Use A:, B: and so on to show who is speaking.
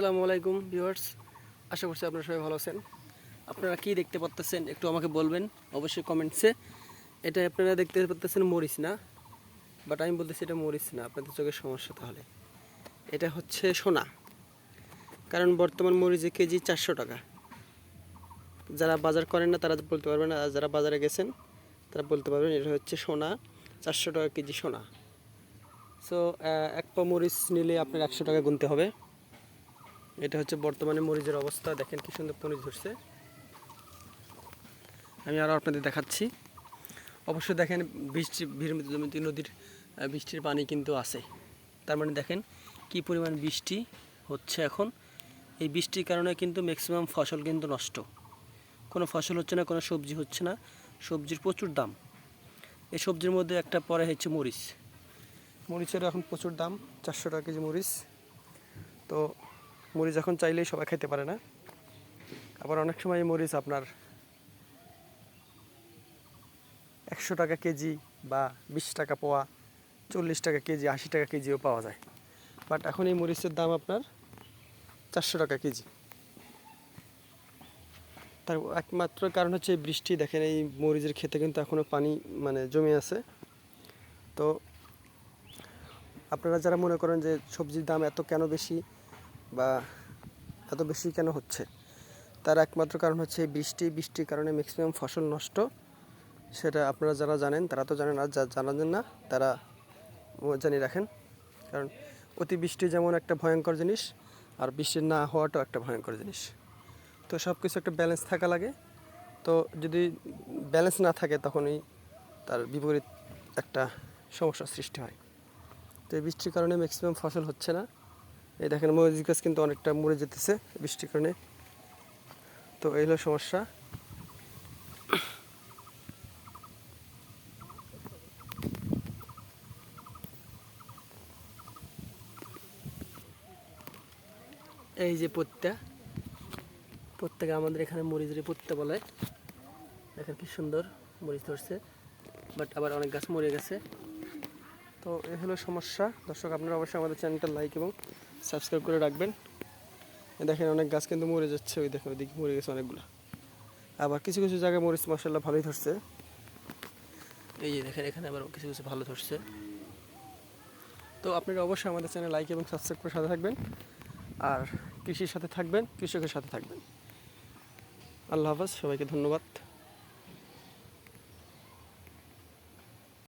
A: আসসালামু আলাইকুম ভিউয়ার্স। আশা করছি আপনারা সবাই ভালো আছেন। আপনারা কি দেখতে পাচ্ছেন একটু আমাকে বলবেন, অবশ্যই কমেন্টসে এটা আপনারা দেখতে পাচ্ছেন মরিচ না? বাট আমি বলতেছি এটা মরিচ না, আপনাদের চোখের সমস্যা তাহলে। এটা হচ্ছে সোনা। কারণ বর্তমান মরিচের কেজি চারশো টাকা। যারা বাজার করেন না, তারা বলতে পারবেন আর যারা বাজারে গেছেন, তারা বলতে পারবেন এটা হচ্ছে সোনা, চারশো টাকা কেজি সোনা। সো এক পা মরিচ নিলে আপনার একশো টাকা গুনতে হবে। এটা হচ্ছে বর্তমানে মরিচের অবস্থা। দেখেন কি সুন্দর মরিচ ধরছে। আমি আরও আপনাদের দেখাচ্ছি। অবশ্যই দেখেন বৃষ্টি জমিতে নদীর বৃষ্টির পানি কিন্তু আছে। তার মানে দেখেন কি পরিমাণ বৃষ্টি হচ্ছে এখন। এই বৃষ্টির কারণে কিন্তু ম্যাক্সিমাম ফসল কিন্তু নষ্ট। কোনো ফসল হচ্ছে না, কোনো সবজি হচ্ছে না। সবজির প্রচুর দাম। এই সবজির মধ্যে একটা পরে হচ্ছে মরিচ। মরিচের এখন প্রচুর দাম, চারশো টাকা কেজি মরিচ। তো মরিচ এখন চাইলেই সবাই খেতে পারে না। আবার অনেক সময় মরিচ আপনার একশো টাকা কেজি বা বিশ টাকা পোয়া, চল্লিশ টাকা কেজি, আশি টাকা কেজিও পাওয়া যায়। বাট এখন এই মরিচের দাম আপনার চারশো টাকা কেজি। তার একমাত্র কারণ হচ্ছে বৃষ্টি। দেখেন এই মরিচের খেতে কিন্তু এখনও পানি মানে জমে আছে। তো আপনারা যারা মনে করেন যে সবজির দাম এত কেন বেশি বা এত বেশি কেন হচ্ছে? তার একমাত্র কারণ হচ্ছে বৃষ্টি, বৃষ্টির কারণে ম্যাক্সিমাম ফসল নষ্ট। সেটা আপনারা যারা জানেন, তারা তো জানেন, আর যা জানেন না, তারা জানিয়ে রাখেন। কারণ অতিবৃষ্টি যেমন একটা ভয়ঙ্কর জিনিস, আর বৃষ্টি না হওয়াটাও একটা ভয়ঙ্কর জিনিস। তো সব কিছু একটা ব্যালেন্স থাকা লাগে। তো যদি ব্যালেন্স না থাকে, তখনই তার বিপরীত একটা সমস্যার সৃষ্টি হয়। তো এই বৃষ্টির কারণে ম্যাক্সিমাম ফসল হচ্ছে না। এই দেখেন মরিচ গাছ কিন্তু অনেকটা মরে যেতেছে বৃষ্টির কারণে। তো এই হলো সমস্যা। এই যে পত্তা প্রত্যেকে আমাদের এখানে মরিচের পত্তা বলে। দেখেন কি সুন্দর মরিচ ধরছে, বাট আবার অনেক গাছ মরে গেছে। তো এ হলো সমস্যা। দর্শক, আপনারা অবশ্যই আমাদের চ্যানেলটা লাইক এবং সাবস্ক্রাইব করে রাখবেন। দেখেন অনেক গাছ কিন্তু মরে যাচ্ছে, ওই দেখেন ওইদিকে মরে গেছে অনেকগুলো। আবার কিছু কিছু জায়গায় মরিচ মশলা ভালোই ধরছে। এই যে দেখেন, এখানে আবার কিছু কিছু ভালো ধরছে। তো আপনারা অবশ্যই আমাদের চ্যানেল লাইক এবং সাবস্ক্রাইব করে সাথে থাকবেন। আর কৃষির সাথে থাকবেন, কৃষকের সাথে থাকবেন। আল্লাহ হাফাজ, সবাইকে ধন্যবাদ।